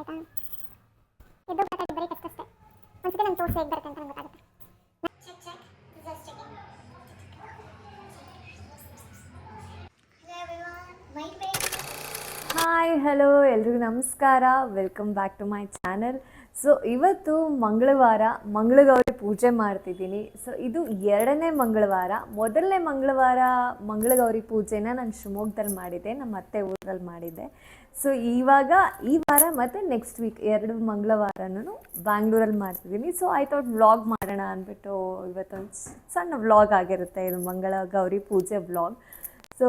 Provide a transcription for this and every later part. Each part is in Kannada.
ಗೊತ್ತಾಯ್ತಾ ಎದ್ದು ಗೊತ್ತಾಯ್ತು ಬರೀ ಟೆಸ್ಟ್ ಅಷ್ಟೇ. ಒಂದ್ಸತಿ ನಂಗೆ ತೋರಿಸಿ ಹೇಗೆ ಬರುತ್ತೆ ಅಂತ ನಂಗೆ ಗೊತ್ತಾಗುತ್ತೆ. Check check results checking white base hi hello ಎಲ್ರಿಗೂ ನಮಸ್ಕಾರ. Welcome back to my channel so ಇವತ್ತು ಮಂಗಳವಾರ ಮಂಗಳಗೌರಿ ಪೂಜೆ ಮಾಡ್ತಿದ್ದೀನಿ. ಸೊ ಇದು ಎರಡನೇ ಮಂಗಳವಾರ. ಮೊದಲನೇ ಮಂಗಳವಾರ ಮಂಗಳಗೌರಿ ಪೂಜೆನ ನಾನು ಶಿವಮೊಗ್ಗದಲ್ಲಿ ಮಾಡಿದ್ದೆ. ನಮ್ಮ ಅತ್ತೆ ಊರಲ್ಲಿ ಮಾಡಿದ್ದೆ. ಸೊ ಇವಾಗ ಈ ವಾರ ಮತ್ತು ನೆಕ್ಸ್ಟ್ ವೀಕ್ ಎರಡು ಮಂಗಳವಾರನೂ ಬ್ಯಾಂಗ್ಳೂರಲ್ಲಿ ಮಾಡ್ತಿದ್ದೀನಿ. ಸೊ ಐ ಥಾಟ್ ವ್ಲಾಗ್ ಮಾಡೋಣ ಅಂದ್ಬಿಟ್ಟು ಇವತ್ತೊಂದು ಸಣ್ಣ ವ್ಲಾಗ್ ಆಗಿರುತ್ತೆ. ಇದು ಮಂಗಳ ಗೌರಿ ಪೂಜೆ ವ್ಲಾಗ್ ಸೊ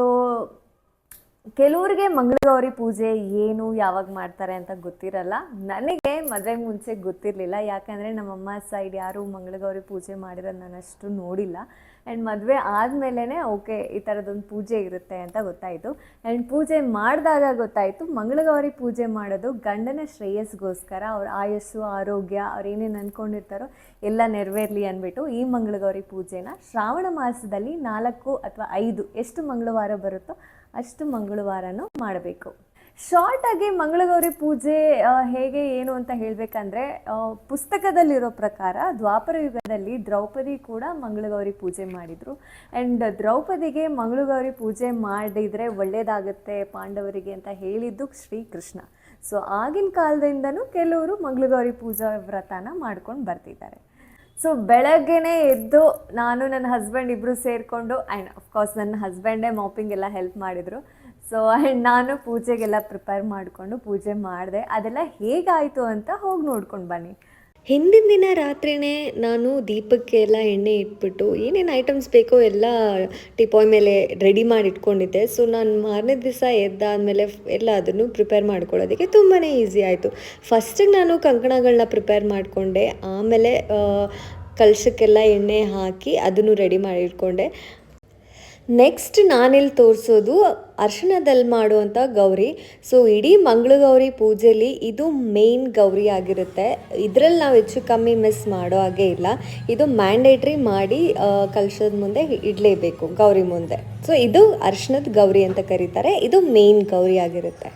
ಕೆಲವ್ರಿಗೆ ಮಂಗಳಗೌರಿ ಪೂಜೆ ಏನು ಯಾವಾಗ ಮಾಡ್ತಾರೆ ಅಂತ ಗೊತ್ತಿರಲ್ಲ. ನನಗೆ ಮದುವೆ ಮುಂಚೆ ಗೊತ್ತಿರಲಿಲ್ಲ. ಯಾಕಂದರೆ ನಮ್ಮಮ್ಮ ಸೈಡ್ ಯಾರೂ ಮಂಗಳಗೌರಿ ಪೂಜೆ ಮಾಡಿರೋದು ನಾನು ಅಷ್ಟು ನೋಡಿಲ್ಲ. ಆ್ಯಂಡ್ ಮದುವೆ ಆದಮೇಲೆ ಓಕೆ, ಈ ಥರದೊಂದು ಪೂಜೆ ಇರುತ್ತೆ ಅಂತ ಗೊತ್ತಾಯಿತು. ಆ್ಯಂಡ್ ಪೂಜೆ ಮಾಡಿದಾಗ ಗೊತ್ತಾಯಿತು, ಮಂಗಳಗೌರಿ ಪೂಜೆ ಮಾಡೋದು ಗಂಡನ ಶ್ರೇಯಸ್ಗೋಸ್ಕರ. ಅವ್ರ ಆಯಸ್ಸು, ಆರೋಗ್ಯ, ಅವ್ರು ಏನೇನು ಅಂದ್ಕೊಂಡಿರ್ತಾರೋ ಎಲ್ಲ ನೆರವೇರಲಿ ಅಂದ್ಬಿಟ್ಟು ಈ ಮಂಗಳಗೌರಿ ಪೂಜೆನ ಶ್ರಾವಣ ಮಾಸದಲ್ಲಿ ನಾಲ್ಕು ಅಥವಾ ಐದು, ಎಷ್ಟು ಮಂಗಳವಾರ ಬರುತ್ತೋ ಅಷ್ಟು ಮಂಗಳವಾರನೂ ಮಾಡಬೇಕು. ಶಾರ್ಟಾಗಿ ಮಂಗಳಗೌರಿ ಪೂಜೆ ಹೇಗೆ, ಏನು ಅಂತ ಹೇಳಬೇಕಂದ್ರೆ ಪುಸ್ತಕದಲ್ಲಿರೋ ಪ್ರಕಾರ ದ್ವಾಪರ ಯುಗದಲ್ಲಿ ದ್ರೌಪದಿ ಕೂಡ ಮಂಗಳಗೌರಿ ಪೂಜೆ ಮಾಡಿದರು. ಆ್ಯಂಡ್ ದ್ರೌಪದಿಗೆ ಮಂಗಳಗೌರಿ ಪೂಜೆ ಮಾಡಿದರೆ ಒಳ್ಳೆಯದಾಗುತ್ತೆ ಪಾಂಡವರಿಗೆ ಅಂತ ಹೇಳಿದ್ದು ಶ್ರೀಕೃಷ್ಣ. ಸೊ ಆಗಿನ ಕಾಲದಿಂದನೂ ಕೆಲವರು ಮಂಗಳಗೌರಿ ಪೂಜಾ ವ್ರತನ ಮಾಡ್ಕೊಂಡು ಬರ್ತಿದ್ದಾರೆ. ಸೊ ಬೆಳಗ್ಗೆನೇ ಎದ್ದು ನಾನು ನನ್ನ ಹಸ್ಬೆಂಡ್ ಇಬ್ಬರು ಸೇರಿಕೊಂಡು ಆ್ಯಂಡ್ ಅಫ್ಕೋರ್ಸ್ ನನ್ನ ಹಸ್ಬೆಂಡೇ ಮಾಪಿಂಗ್ ಎಲ್ಲ ಹೆಲ್ಪ್ ಮಾಡಿದರು. ಸೊ ಆ್ಯಂಡ್ ನಾನು ಪೂಜೆಗೆಲ್ಲ ಪ್ರಿಪೇರ್ ಮಾಡಿಕೊಂಡು ಪೂಜೆ ಮಾಡಿದೆ. ಅದೆಲ್ಲ ಹೇಗಾಯಿತು ಅಂತ ಹೋಗಿ ನೋಡ್ಕೊಂಡು ಬನ್ನಿ. ಹಿಂದಿನ ದಿನ ರಾತ್ರಿನೇ ನಾನು ದೀಪಕ್ಕೆ ಎಲ್ಲ ಎಣ್ಣೆ ಇಟ್ಬಿಟ್ಟು ಏನೇನು ಐಟಮ್ಸ್ ಬೇಕೋ ಎಲ್ಲ ಟಿಪಾಯ್ ಮೇಲೆ ರೆಡಿ ಮಾಡಿ ಇಟ್ಕೊಂಡಿದ್ದೆ. ಸೊ ನಾನು ಮಾರನೇ ದಿವಸ ಎದ್ದಾದಮೇಲೆ ಎಲ್ಲ ಅದನ್ನು ಪ್ರಿಪೇರ್ ಮಾಡ್ಕೊಳ್ಳೋದಕ್ಕೆ ತುಂಬಾ ಈಸಿ ಆಯಿತು. ಫಸ್ಟಿಗೆ ನಾನು ಕಂಕಣಗಳನ್ನ ಪ್ರಿಪೇರ್ ಮಾಡಿಕೊಂಡೆ. ಆಮೇಲೆ ಕಲಶಕ್ಕೆಲ್ಲ ಎಣ್ಣೆ ಹಾಕಿ ಅದನ್ನು ರೆಡಿ ಮಾಡಿ ಇಟ್ಕೊಂಡೆ. ನೆಕ್ಸ್ಟ್ ನಾನಿಲ್ಲಿ ತೋರಿಸೋದು ಅರ್ಶನದಲ್ಲಿ ಮಾಡುವಂಥ ಗೌರಿ. ಸೊ ಇಡೀ ಮಂಗಳಗೌರಿ ಪೂಜೆಯಲ್ಲಿ ಇದು ಮೇನ್ ಗೌರಿ ಆಗಿರುತ್ತೆ. ಇದರಲ್ಲಿ ನಾವು ಹೆಚ್ಚು ಕಮ್ಮಿ ಮಿಸ್ ಮಾಡೋ ಹಾಗೆ ಇಲ್ಲ. ಇದು ಮ್ಯಾಂಡೇಟ್ರಿ ಮಾಡಿ ಕಲಶದ ಮುಂದೆ ಇಡಲೇಬೇಕು ಗೌರಿ ಮುಂದೆ. ಸೊ ಇದು ಅರ್ಶನದ ಗೌರಿ ಅಂತ ಕರೀತಾರೆ. ಇದು ಮೇನ್ ಗೌರಿ ಆಗಿರುತ್ತೆ.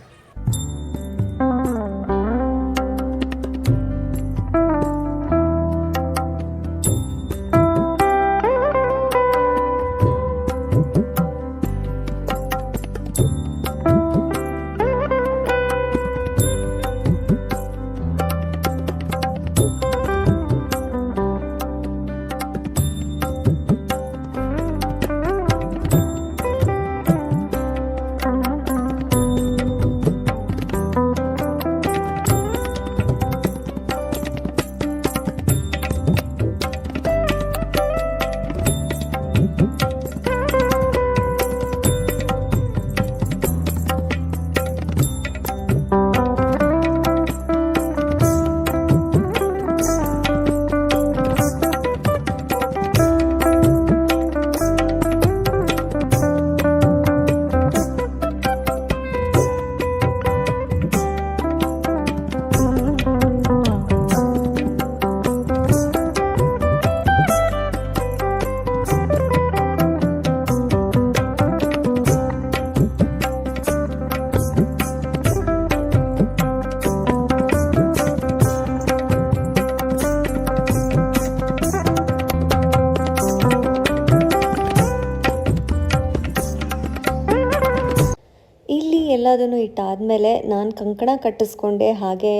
ಎಲ್ಲದನ್ನು ಇಟ್ಟಾದಮೇಲೆ ನಾನು ಕಂಕಣ ಕಟ್ಟಿಸ್ಕೊಂಡೆ, ಹಾಗೆ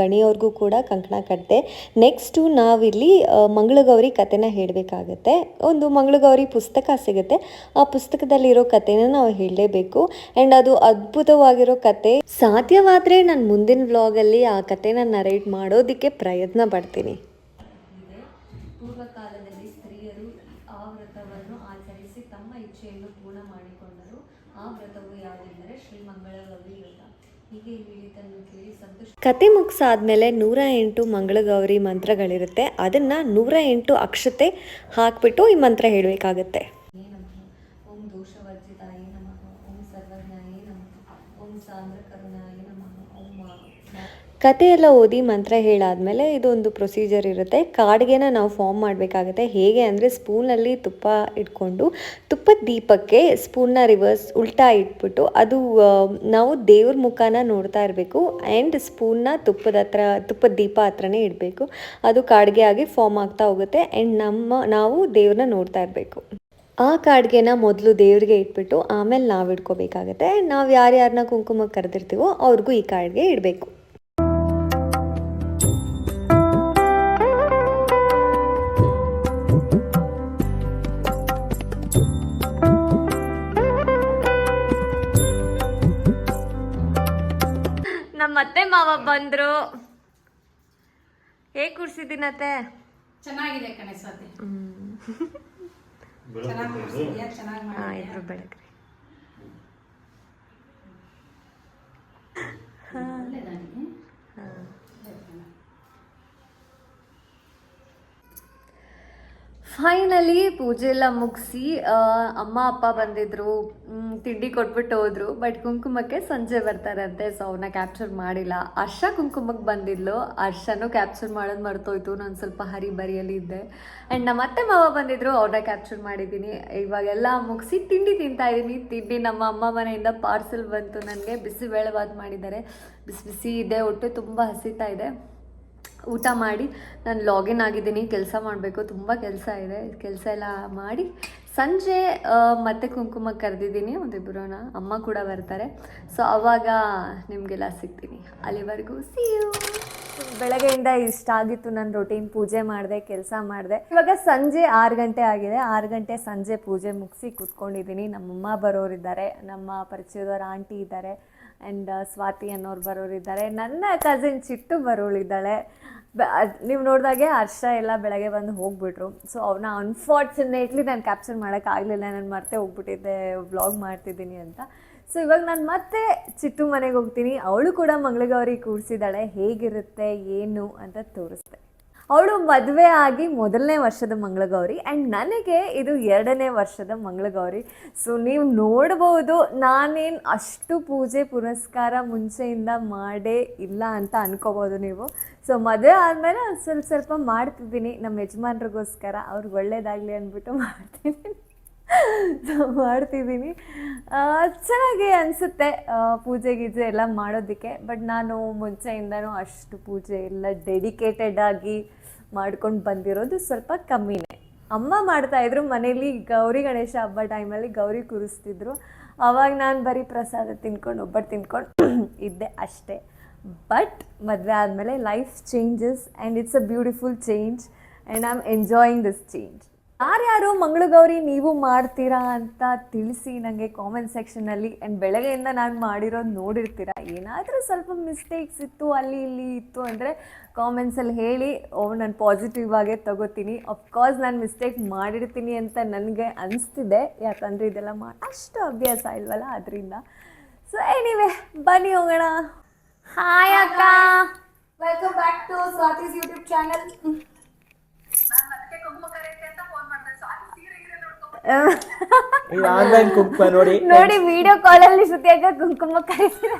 ಗಣಿಯವ್ರಿಗೂ ಕೂಡ ಕಂಕಣ ಕಟ್ಟಿದೆ ನೆಕ್ಸ್ಟು ನಾವಿಲ್ಲಿ ಮಂಗಳಗೌರಿ ಕಥೆನ ಹೇಳಬೇಕಾಗತ್ತೆ. ಒಂದು ಮಂಗಳಗೌರಿ ಪುಸ್ತಕ ಸಿಗುತ್ತೆ. ಆ ಪುಸ್ತಕದಲ್ಲಿರೋ ಕಥೆನ ನಾವು ಹೇಳಲೇಬೇಕು. ಆ್ಯಂಡ್ ಅದು ಅದ್ಭುತವಾಗಿರೋ ಕತೆ ಸಾಧ್ಯವಾದರೆ ನಾನು ಮುಂದಿನ ವ್ಲಾಗಲ್ಲಿ ಆ ಕಥೆನ ನರೇಟ್ ಮಾಡೋದಕ್ಕೆ ಪ್ರಯತ್ನ ಪಡ್ತೀನಿ. ಪೂರ್ವಕಾಲದಲ್ಲಿ ಸ್ತ್ರೀಯರು ಆ ವ್ರತವನ್ನು ಆಚರಿಸಿ ತಮ್ಮ ಇಚ್ಛೆಯನ್ನು ಪೂರ್ಣ ಮಾಡಿಕೊಂಡರು. ಆ ವ್ರತವು ಯಾವುದೆಂದರೆ ವ್ರತ. ಕತೆ ಮುಗಿಸಾದ್ಮೇಲೆ ನೂರ ಎಂಟು ಮಂಗಳಗೌರಿ ಮಂತ್ರಗಳಿರುತ್ತೆ. ಅದನ್ನು ನೂರ ಎಂಟು ಅಕ್ಷತೆ ಹಾಕ್ಬಿಟ್ಟು ಈ ಮಂತ್ರ ಹೇಳಬೇಕಾಗತ್ತೆ ನಮಃ ಓಂ ದೋಷವರ್ಜಿತಾಯ ನಮಃ ಓಂ ಸರ್ವಜ್ಞಾಯ ನಮಃ ಓಂ ಸಾಂದ್ರ ಕರುಣಾಯ ನಮಃ ಓಂ ಮಾ- ಮಾ- ಕತೆ ಎಲ್ಲ ಓದಿ ಮಂತ್ರ ಹೇಳಾದಮೇಲೆ ಇದೊಂದು ಪ್ರೊಸೀಜರ್ ಇರುತ್ತೆ. ಕಾಡ್ಗೆನ ನಾವು ಫಾರ್ಮ್ ಮಾಡಬೇಕಾಗುತ್ತೆ. ಹೇಗೆ ಅಂದರೆ ಸ್ಪೂನಲ್ಲಿ ತುಪ್ಪ ಇಟ್ಕೊಂಡು ತುಪ್ಪದ ದೀಪಕ್ಕೆ ಸ್ಪೂನ್ನ ರಿವರ್ಸ್ ಉಲ್ಟಾ ಇಟ್ಬಿಟ್ಟು ಅದು ನಾವು ದೇವ್ರ ಮುಖನ ನೋಡ್ತಾ ಇರಬೇಕು ಆ್ಯಂಡ್ ಸ್ಪೂನ್ನ ತುಪ್ಪದ ಹತ್ರ, ತುಪ್ಪದ ದೀಪ ಹತ್ರನೇ ಇಡಬೇಕು. ಅದು ಕಾಡ್ಗೆ ಆಗಿ ಫಾರ್ಮ್ ಆಗ್ತಾ ಹೋಗುತ್ತೆ ಆ್ಯಂಡ್ ನಮ್ಮ, ನಾವು ದೇವ್ರನ್ನ ನೋಡ್ತಾ ಇರಬೇಕು. ಆ ಕಾಡ್ಗೆನ ಮೊದಲು ದೇವ್ರಿಗೆ ಇಟ್ಬಿಟ್ಟು ಆಮೇಲೆ ನಾವು ಇಟ್ಕೋಬೇಕಾಗತ್ತೆ ನಾವು ಯಾರ್ಯಾರನ್ನ ಕುಂಕುಮಕ್ಕೆ ಕರೆದಿರ್ತೀವೋ ಅವ್ರಿಗೂ ಈ ಕಾಡ್ಗೆ ಇಡಬೇಕು. ಮಾವ ಬಂದ್ರು. ಹೇಗ್ ಕೂರ್ಸಿದ್ದೀನತ್ತೆ ಚೆನ್ನಾಗಿದೆ ಕಣೆ ಸ್ವಾತಿ. ಚೆನ್ನಾಗಿ ಹಾ ಫೈನಲಿ ಪೂಜೆ ಎಲ್ಲ ಮುಗಿಸಿ ಅಮ್ಮ, ಅಪ್ಪ ಬಂದಿದ್ರು ತಿಂಡಿ ಕೊಟ್ಬಿಟ್ಟು ಹೋದ್ರು. ಬಟ್ ಕುಂಕುಮಕ್ಕೆ ಸಂಜೆ ಬರ್ತಾರಂತೆ ಸೊ ಅವ್ರನ್ನ ಕ್ಯಾಪ್ಚರ್ ಮಾಡಿಲ್ಲ. ಅರ್ಷ ಕುಂಕುಮಕ್ಕೆ ಬಂದಿದ್ಲು. ಹರ್ಷನೂ ಕ್ಯಾಪ್ಚರ್ ಮಾಡೋದು ಮರ್ತೋಯ್ತು. ನಾನು ಸ್ವಲ್ಪ ಹರಿ ಬರಿಯಲ್ಲಿ ಇದ್ದೆ. ಆ್ಯಂಡ್ ನಮ್ಮ ಅತ್ತೆ ಮಾವ ಬಂದಿದ್ರು, ಅವ್ರನ್ನ ಕ್ಯಾಪ್ಚರ್ ಮಾಡಿದ್ದೀನಿ. ಇವಾಗೆಲ್ಲ ಮುಗಿಸಿ ತಿಂಡಿ ತಿಂತಾ ಇದ್ದೀನಿ ತಿಂಡಿ ನಮ್ಮ ಅಮ್ಮ ಮನೆಯಿಂದ ಪಾರ್ಸೆಲ್ ಬಂತು. ನನಗೆ ಬಿಸಿ ಬೇಳೆಬಾತ್ ಮಾಡಿದ್ದಾರೆ. ಬಿಸಿ ಬಿಸಿ ಇದೆ, ಹೊಟ್ಟೆ ತುಂಬ ಹಸಿತಾ ಇದೆ. ಊಟ ಮಾಡಿ ನಾನು ಲಾಗಿನ್ ಆಗಿದ್ದೀನಿ, ಕೆಲಸ ಮಾಡಬೇಕು, ತುಂಬ ಕೆಲಸ ಇದೆ. ಕೆಲಸ ಎಲ್ಲ ಮಾಡಿ ಸಂಜೆ ಮತ್ತೆ ಕುಂಕುಮ ಕರೆದಿದ್ದೀನಿ ಒಂದಿಬ್ಬರನ್ನ ಅಮ್ಮ ಕೂಡ ಬರ್ತಾರೆ. ಸೊ ಅವಾಗ ನಿಮಗೆಲ್ಲ ಸಿಗ್ತೀನಿ. ಅಲ್ಲಿವರೆಗೂ ಸಿ ಯು ಬೆಳಗ್ಗೆಯಿಂದ ಇಷ್ಟ ಆಗಿತ್ತು ನನ್ನ ರೊಟೀನ್ ಪೂಜೆ ಮಾಡಿದೆ, ಕೆಲಸ ಮಾಡಿದೆ. ಇವಾಗ ಸಂಜೆ ಆರು ಗಂಟೆ ಆಗಿದೆ. ಆರು ಗಂಟೆ ಸಂಜೆ ಪೂಜೆ ಮುಗಿಸಿ ಕೂತ್ಕೊಂಡಿದ್ದೀನಿ. ನಮ್ಮಮ್ಮ ಬರೋರಿದ್ದಾರೆ, ನಮ್ಮ ಪರಿಚಯದವ್ರ ಆಂಟಿ ಇದ್ದಾರೆ ಆ್ಯಂಡ್ ಸ್ವಾತಿ ಅನ್ನೋರು ಬರೋರಿದ್ದಾರೆ. ನನ್ನ ಕಸಿನ್ ಚಿಟ್ಟು ಬರೋಳಿದ್ದಾಳೆ. ನೀವು ನೋಡಿದಾಗೆ ಹರ್ಷ ಎಲ್ಲ ಬೆಳಗ್ಗೆ ಬಂದು ಹೋಗ್ಬಿಟ್ರು. ಸೊ ಅವ್ರನ್ನ ಅನ್ಫಾರ್ಚುನೇಟ್ಲಿ ನಾನು ಕ್ಯಾಪ್ಚರ್ ಮಾಡೋಕ್ಕಾಗಲಿಲ್ಲ ನಾನು ಮರ್ತೆ ಹೋಗ್ಬಿಟ್ಟಿದ್ದೆ ವ್ಲಾಗ್ ಮಾಡ್ತಿದ್ದೀನಿ ಅಂತ. ಸೊ ಇವಾಗ ನಾನು ಮತ್ತೆ ಚಿಟ್ಟು ಮನೆಗೆ ಹೋಗ್ತೀನಿ. ಅವಳು ಕೂಡ ಮಂಗಳಗೌರಿ ಕೂರಿಸಿದ್ದಾಳೆ ಹೇಗಿರುತ್ತೆ, ಏನು ಅಂತ ತೋರಿಸ್ತೆ. ಅವಳು ಮದುವೆ ಆಗಿ ಮೊದಲನೇ ವರ್ಷದ ಮಂಗಳಗೌರಿ ಆ್ಯಂಡ್ ನನಗೆ ಇದು ಎರಡನೇ ವರ್ಷದ ಮಂಗಳಗೌರಿ. ಸೊ ನೀವು ನೋಡ್ಬೋದು, ನಾನೇನು ಅಷ್ಟು ಪೂಜೆ ಪುನಸ್ಕಾರ ಮುಂಚೆಯಿಂದ ಮಾಡೇ ಇಲ್ಲ ಅಂತ ಅನ್ಕೋಬೋದು ನೀವು. ಸೊ ಮದುವೆ ಆದಮೇಲೆ ಸ್ವಲ್ಪ ಸ್ವಲ್ಪ ಮಾಡ್ತಿದ್ದೀನಿ. ನಮ್ಮ ಯಜಮಾನ್ರಿಗೋಸ್ಕರ. ಅವ್ರಿಗೆ ಒಳ್ಳೇದಾಗಲಿ ಅಂದ್ಬಿಟ್ಟು ಮಾಡ್ತೀನಿ. ಸೊ ಮಾಡ್ತಿದ್ದೀನಿ. ಚೆನ್ನಾಗಿ ಅನಿಸುತ್ತೆ ಪೂಜೆ ಗೀಜೆ ಎಲ್ಲ ಮಾಡೋದಕ್ಕೆ. ಬಟ್ ನಾನು ಮುಂಚೆಯಿಂದನೂ ಅಷ್ಟು ಪೂಜೆ ಎಲ್ಲ ಡೆಡಿಕೇಟೆಡ್ ಆಗಿ ಮಾಡ್ಕೊಂಡು ಬಂದಿರೋದು ಸ್ವಲ್ಪ ಕಮ್ಮಿನೇ. ಅಮ್ಮ ಮಾಡ್ತಾಯಿದ್ರು ಮನೇಲಿ ಗೌರಿ ಗಣೇಶ ಹಬ್ಬ ಟೈಮಲ್ಲಿ ಗೌರಿ ಕೂರಿಸ್ತಿದ್ರು. ಅವಾಗ ನಾನು ಬರೀ ಪ್ರಸಾದ ತಿನ್ಕೊಂಡು ಒಬ್ಬಟ್ಟು ತಿನ್ಕೊಂಡು ಇದ್ದೆ ಅಷ್ಟೇ. ಬಟ್ ಮದುವೆ ಆದಮೇಲೆ life changes and it's a beautiful change and I am enjoying this change ಯಾರ್ಯಾರು ಮಂಗಳಗೌರಿ ನೀವು ಮಾಡ್ತೀರಾ ಅಂತ ತಿಳಿಸಿ ನನಗೆ ಕಾಮೆಂಟ್ ಸೆಕ್ಷನಲ್ಲಿ ಆ್ಯಂಡ್ ಬೆಳಗ್ಗೆಯಿಂದ ನಾನು ಮಾಡಿರೋದು ನೋಡಿರ್ತೀರಾ? ಏನಾದರೂ ಸ್ವಲ್ಪ ಮಿಸ್ಟೇಕ್ಸ್ ಇತ್ತು, ಅಲ್ಲಿ ಇಲ್ಲಿ ಇತ್ತು ಅಂದರೆ ಕಾಮೆಂಟ್ಸಲ್ಲಿ ಹೇಳಿ, ಓ, ನಾನು ಪಾಸಿಟಿವ್ ಆಗೇ ತಗೋತೀನಿ. ಅಫ್ಕೋರ್ಸ್ ನಾನು ಮಿಸ್ಟೇಕ್ ಮಾಡಿರ್ತೀನಿ ಅಂತ ನನಗೆ ಅನಿಸ್ತಿದೆ. ಯಾಕಂದರೆ ಇದೆಲ್ಲ ಮಾ ಅಷ್ಟು ಅಭ್ಯಾಸ ಇಲ್ವಲ್ಲ ಅದರಿಂದ. ಸೊ ಎನಿವೆ ಬನ್ನಿ ಹೋಗೋಣ. ಹಾಯ್ ಅಕ್ಕ welcome back to Swathi's YouTube channel online ಕುಂಕುಮ ನೋಡಿ. ನೋಡಿ ವಿಡಿಯೋ ಕಾಲ್ ಅಲ್ಲಿ ಸುತ್ತಿಯಾಗ ಕುಂಕುಮ ಕರೀತೀರ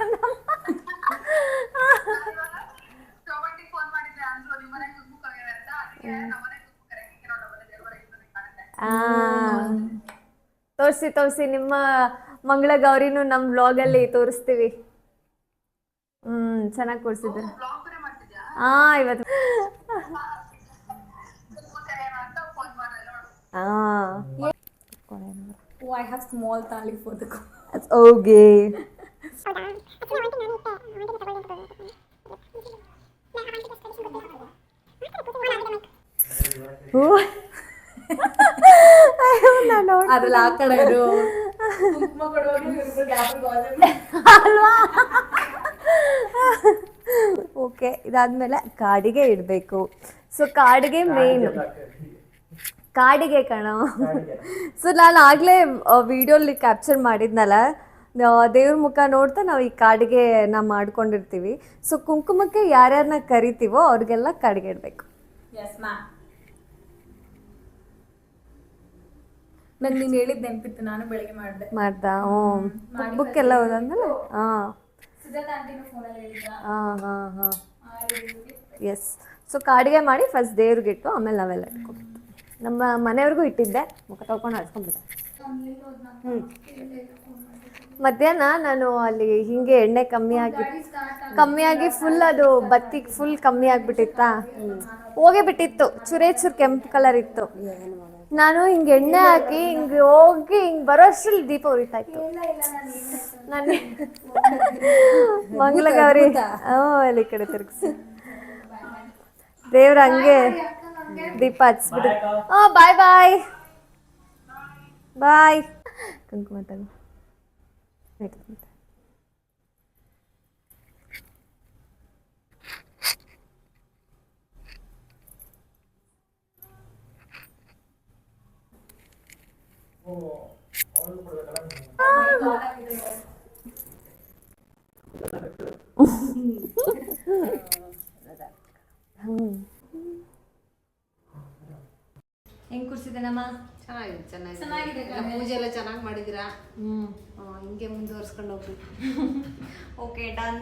ತೋರಿಸಿ ತೋರಿಸಿ ನಿಮ್ಮ ಮಂಗಳ ಗೌರಿನೂ ನಮ್ಮ ಅಲ್ಲಿ ತೋರಿಸ್ತೀವಿ. ಹ್ಮ್ ಚೆನ್ನಾಗಿ ಕೊಡ್ಸಿದ್ರು. ಹಾ ಇವತ್ತು. ಹಾ. I have small thali for the okay ಅದ್ರಲ್ಲಿ ಆ ಕಡೆ ಇರು ಕುಂಕುಮ ಕೊಡುವಾಗ ಅಲ್ವಾ? ಓಕೆ ಇದಾದ್ಮೇಲೆ ಕಾಡಿಗೆ ಇಡಬೇಕು. ಸೊ ಕಾಡಿಗೆ ಮೇನ್ ಕಾಡಿಗೆ ಕಣ. ಸೊ ನಾನು ಆಗಲೇ ವಿಡಿಯೋಲಿ ಕ್ಯಾಪ್ಚರ್ ಮಾಡಿದ್ನಲ್ಲ ದೇವ್ರ ಮುಖ ನೋಡ್ತಾ ನಾವು ಈ ಕಾಡಿಗೆ ನಾವು ಮಾಡ್ಕೊಂಡಿರ್ತೀವಿ. ಸೊ ಕುಂಕುಮಕ್ಕೆ ಯಾರ್ಯಾರನ್ನ ಕರಿತೀವೋ ಅವ್ರಿಗೆಲ್ಲ ಕಾಡಿಗೆ ಇಡಬೇಕು. ನಂಗೆ ನೀನು ಹೇಳಿದ್ದು ನೆನಪಿತ್ತು ನಾನು ಬೆಳಗ್ಗೆ ಮಾಡಿದೆ. ಮಾಡ್ದಾ ಹ್ಞೂ ಬುಕ್ ಎಲ್ಲ ಹೋದಂದ್ರೆ ಹಾಂ. ಹಾಂ ಹಾಂ ಹಾಂ. ಎಸ್ ಸೊ ಕಾಡಿಗೆ ಮಾಡಿ ಫಸ್ಟ್ ದೇವ್ರಿಗೆ ಇಟ್ಟು ಆಮೇಲೆ ನಾವೆಲ್ಲ ಇಟ್ಕೊಬೇಕು. ನಮ್ಮ ಮನೆಯವ್ರಿಗೂ ಇಟ್ಟಿದ್ದೆ. ಮುಖ ತೊಳ್ಕೊಂಡು ಹಚ್ಕೊಂಡ್ಬಿಟ್ಟೆ ಹ್ಞೂ ಮಧ್ಯಾಹ್ನ ನಾನು ಅಲ್ಲಿ ಹಿಂಗೆ ಎಣ್ಣೆ ಕಮ್ಮಿ ಆಗಿ ಕಮ್ಮಿ ಆಗಿ ಫುಲ್ ಅದು ಬತ್ತಿಗೆ ಫುಲ್ ಕಮ್ಮಿ ಆಗಿಬಿಟ್ಟಿತ್ತಾ? ಹೋಗೇ ಬಿಟ್ಟಿತ್ತು ಚುರೇ ಚೂರು ಕೆಂಪು ಕಲರ್ ಇತ್ತು. ನಾನು ಹಿಂಗೆ ಎಣ್ಣೆ ಹಾಕಿ ಹಿಂಗೆ ಹೋಗಿ ಹಿಂಗೆ ಬರೋ ಅಷ್ಟ್ರಲ್ಲಿ ದೀಪ ಉರಿತಾ ಇತ್ತು ನಾನು ಮಂಗಳಗೌರಿ ಹ್ಞೂ ಅಲ್ಲಿ ಕಡೆ ತಿರುಗಿಸಿ. ದೇವ್ರ ಹಂಗೆ ದೀಪ ಹಚ್ಬಿಟ್ಟು ಓ ಬಾಯ್ ಬಾಯ್. ಬಾಯ್. ಕುಂಕುಮ ತಗೋ. ಹೆಂಗ್ ಕೂರ್ಸಿದ್ದೇನಮ್ಮ ಚೆನ್ನಾಗಿದೆ ಚೆನ್ನಾಗಿದೆ. ಎಲ್ಲ ಪೂಜೆ ಎಲ್ಲ ಚೆನ್ನಾಗಿ ಮಾಡಿದ್ದೀರಾ ಹ್ಮ್. ಆ, ಹಿಂಗೆ ಮುಂದುವರ್ಸ್ಕೊಂಡು ಹೋಗ್ರಿ ಓಕೆ ಡನ್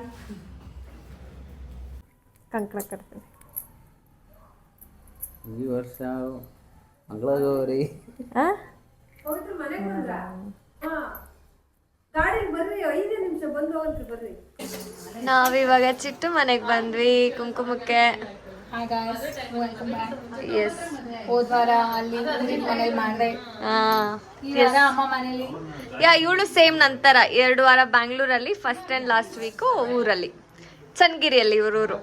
ಕಂಕಣ ಕಟ್ತೀನಿ. ಈ ವರ್ಷ ಮಂಗಳಗೌರಿ ಆ? ನಾವಿವಾಗ ಚಿಟ್ಟು ಮನೆಗೆ ಬಂದ್ವಿ ಕುಂಕುಮಕ್ಕೆ. ಎಸ್ ಹೋದ್ ವಾರ ಅಲ್ಲಿ ಮನೇಲಿ ಮಾಡ್ದೆ. ವಾರ ಅಮ್ಮ ಮನೇಲಿ. ಯಾ ಇವಳು ಸೇಮ್ ನಂತರ. ಎರಡು ವಾರ ಬ್ಯಾಂಗ್ಳೂರಲ್ಲಿ ಫಸ್ಟ್ ಆ್ಯಂಡ್ ಲಾಸ್ಟ್ ವೀಕು ಊರಲ್ಲಿ. ಚನ್ನಗಿರಿಯಲ್ಲಿ ಇವ್ರೂರು.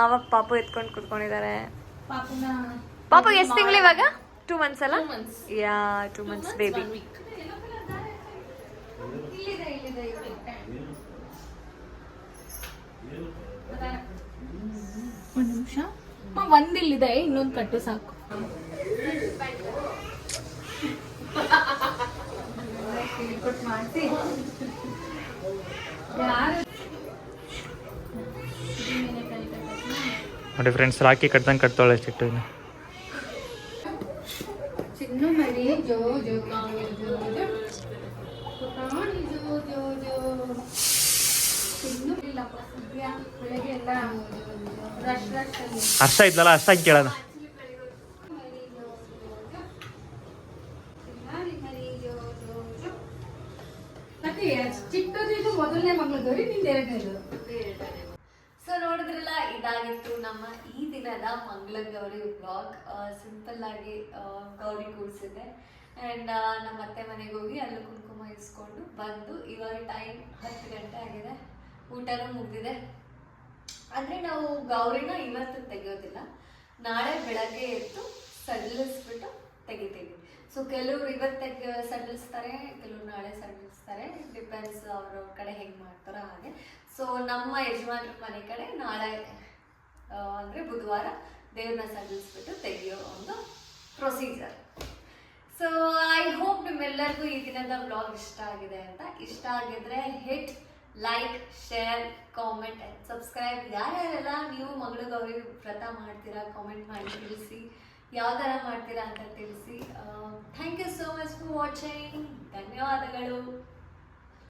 ಮಾವ ಪಾಪು ಎತ್ಕೊಂಡು ಕುತ್ಕೊಂಡಿದ್ದಾರೆ ಪಾಪು ಪಾಪ ಎಷ್ಟು ತಿಂಗಳು ಇವಾಗ? ಟೂ ಮಂತ್ಸ್ ಅಲ್ಲ? ಯಾ ಟೂ ಮಂತ್ಸ್ ಬೇಬಿ ಒಂದು ನಿಮಿಷ. ಒಂದಿಲ್ಲಿದೆ ಇನ್ನೊಂದು ಕಟ್ಟು ಸಾಕು. ನೋಡಿ ಫ್ರೆಂಡ್ಸ್ ರಾಕಿ ಕಟ್ದಂಗೆ ಕಟ್ತಾಳೆ ಚಿಟ್ಟು ಇನ್ನು. ಚಿನ್ನು ಮರಿ ಜೋ ಜೋ ಕಾವು ಜೋ ಜೋ ಪುಟಾಣಿ ಜೋ ಜೋ ಜೋ ಚಿನ್ನು ಇಲ್ಲಪ್ಪ ಸದ್ಯ ಬೆಳಗ್ಗೆ ಎಲ್ಲ ರಶ್ ರಶ್ ಅಲ್ಲಿ ಅರ್ಥ ಇದ್ಲಲ್ಲ ಅಷ್ಟಾಗಿ ಕೇಳೋಣ ಮತ್ತೆ ಚಿಕ್ಕದು ಇದು ಮೊದಲನೇ ಮಗಳು ಗೌರಿ ನಿಂದ ಎರಡನೇದು ಸೊ ನೋಡಿದ್ರಲ್ಲ ಇದಾಗಿತ್ತು ನಮ್ಮ ಈ ದಿನದ ಮಂಗಳ ಗೌರಿ ಸಿಂಪಲ್ ಆಗಿ ಗೌರಿ ಕೂರಿಸಿದೆ ಆ್ಯಂಡ್ ನಮ್ಮ ಅತ್ತೆ ಮನೆಗೆ ಹೋಗಿ ಅಲ್ಲೂ ಕುಂಕುಮ ಇಸ್ಕೊಂಡು ಬಂದು ಇವಾಗ ಟೈಮ್ ಹತ್ತು ಗಂಟೆ ಆಗಿದೆ. ಊಟನೂ ಮುಗಿದಿದೆ. ಅಂದರೆ ನಾವು ಗೌರಿನ ಇವತ್ತು ತೆಗೆಯೋದಿಲ್ಲ. ನಾಳೆ ಬೆಳಗ್ಗೆ ಎದ್ದು ಸಡಿಲಿಸ್ಬಿಟ್ಟು ತೆಗಿತೀವಿ. ಸೊ ಕೆಲವ್ರು ಇವತ್ತು ತೆಗೆ ಸಡಿಲಿಸ್ತಾರೆ, ಕೆಲವ್ರು ನಾಳೆ ಸಡಿಲಿಸ್ತಾರೆ. ಡಿಪೆಂಡ್ಸ್ ಅವ್ರವ್ರ ಕಡೆ ಹೆಂಗೆ ಮಾಡ್ತಾರೋ ಹಾಗೆ. ಸೊ ನಮ್ಮ ಯಜಮಾನ್ರ ಮನೆ ಕಡೆ ನಾಳೆ ಅಂದ್ರೆ ಬುಧವಾರ ದೇವ್ರನ್ನ ಸಲ್ಲಿಸ್ಬಿಟ್ಟು ತೆಗೆಯೋ ಒಂದು ಪ್ರೊಸೀಜರ್ ಸೊ ಐ ಹೋಪ್ ನಿಮ್ಮೆಲ್ಲರಿಗೂ ಈ ದಿನದ ಬ್ಲಾಗ್ ಇಷ್ಟ ಆಗಿದೆ ಅಂತ. ಇಷ್ಟ ಆಗಿದ್ರೆ hit like share comment and subscribe ಯಾರ್ಯಾರೆಲ್ಲ ನೀವು ಮಗಳು ಗೌರಿ ವ್ರತ ಮಾಡ್ತೀರಾ ಕಾಮೆಂಟ್ ಮಾಡಿ, ತಿಳಿಸಿ. ಯಾವ ಥರ ಮಾಡ್ತೀರಾ ಅಂತ ತಿಳಿಸಿ. Thank you so much for watching ಧನ್ಯವಾದಗಳು.